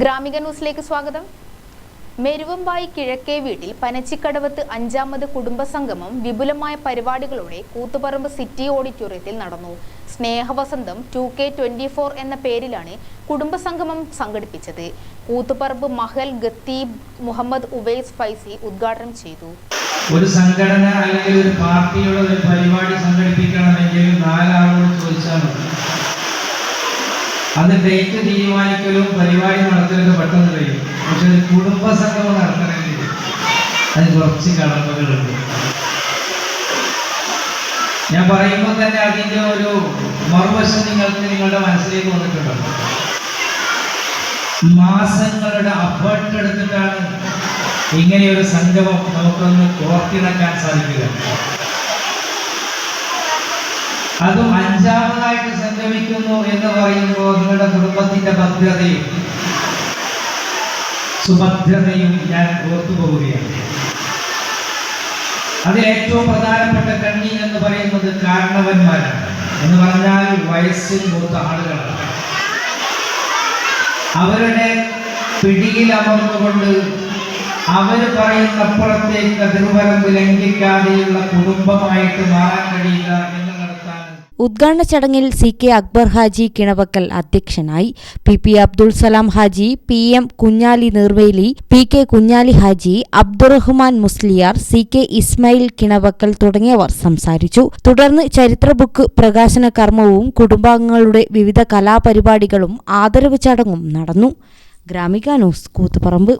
ഗ്രാമിക ന്യൂസിലേക്ക് സ്വാഗതം. മെരുവമ്പായി കിഴക്കേ വീട്ടിൽ പനച്ചിക്കടവത്ത് അഞ്ചാമത് കുടുംബസംഗമം വിപുലമായ പരിപാടികളോടെ കൂത്തുപറമ്പ് സിറ്റി ഓഡിറ്റോറിയത്തിൽ നടന്നു. Snehavasantham two K twenty four എന്ന പേരിലാണ് കുടുംബസംഗമം സംഘടിപ്പിച്ചത്. കൂത്തുപറമ്പ് മഹൽ ഗത്തീബ് മുഹമ്മദ് ഉവൈസ് ഫൈസി ഉദ്ഘാടനം ചെയ്തു. ഒരു സംഘടന അല്ലെങ്കിൽ ഒരു പാർട്ടിയുടെ ഒരു പരിപാടി അത് ഡേറ്റ് തീരുമാനിക്കലും പരിപാടി നടത്തലൊക്കെ പെട്ടെന്ന് കഴിയും. പക്ഷെ ഒരു കുടുംബസംഗമം നടത്തണമെങ്കിൽ അത് കുറച്ച് കടമ്പകളുണ്ട്. ഞാൻ പറയുമ്പോൾ തന്നെ അതിന്റെ ഒരു മറുവശം നിങ്ങൾക്ക് നിങ്ങളുടെ മനസ്സിലേക്ക് വന്നിട്ടുണ്ടോ മാസങ്ങളുടെ അഫേർട്ട് എടുത്തിട്ടാണ് ഇങ്ങനെയൊരു സംഗമം നമുക്കൊന്ന് കോർത്തിണക്കാൻ സാധിക്കുക. അതും അഞ്ചാമതായിട്ട് സംഗമിക്കുന്നു എന്ന് പറയുമ്പോൾ നിങ്ങളുടെ കുടുംബത്തിന്റെ ഭദ്രതയും സുഭദ്രതയും ഞാൻ ഓർത്തുപോവുകയാണ്. അതിൽ ഏറ്റവും പ്രധാനപ്പെട്ട കണ്ണി എന്ന് പറയുന്നത് കാരണവന്മാരാണ്. എന്ന് പറഞ്ഞാൽ വയസ്സിൽ മൂത്ത ആളുകളാണ്. അവരുടെ പിടിയിൽ അമർന്നുകൊണ്ട് അവർ പറയുന്ന അപ്പുറത്തേക്ക് അതിർവരമ്പ് ലംഘിക്കാതെയുള്ള കുടുംബമായിട്ട് മാറാൻ കഴിയില്ല ഉദ്ഘാടന ചടങ്ങിൽ സി കെ അക്ബർ ഹാജി കിണവക്കൽ അധ്യക്ഷനായി P P Abdul Salam Haji P M Kunhali Nirveli P K Kunhali Haji Abdurahman Musliyar C K Ismail Kinavakkal തുടങ്ങിയവർ സംസാരിച്ചു. തുടർന്ന് ചരിത്ര ബുക്ക് പ്രകാശന കർമ്മവും കുടുംബാംഗങ്ങളുടെ വിവിധ കലാപരിപാടികളും ആദരവ് ചടങ്ങും നടന്നു. ഗ്രാമിക ന്യൂസ് കൂത്തുപറമ്പ്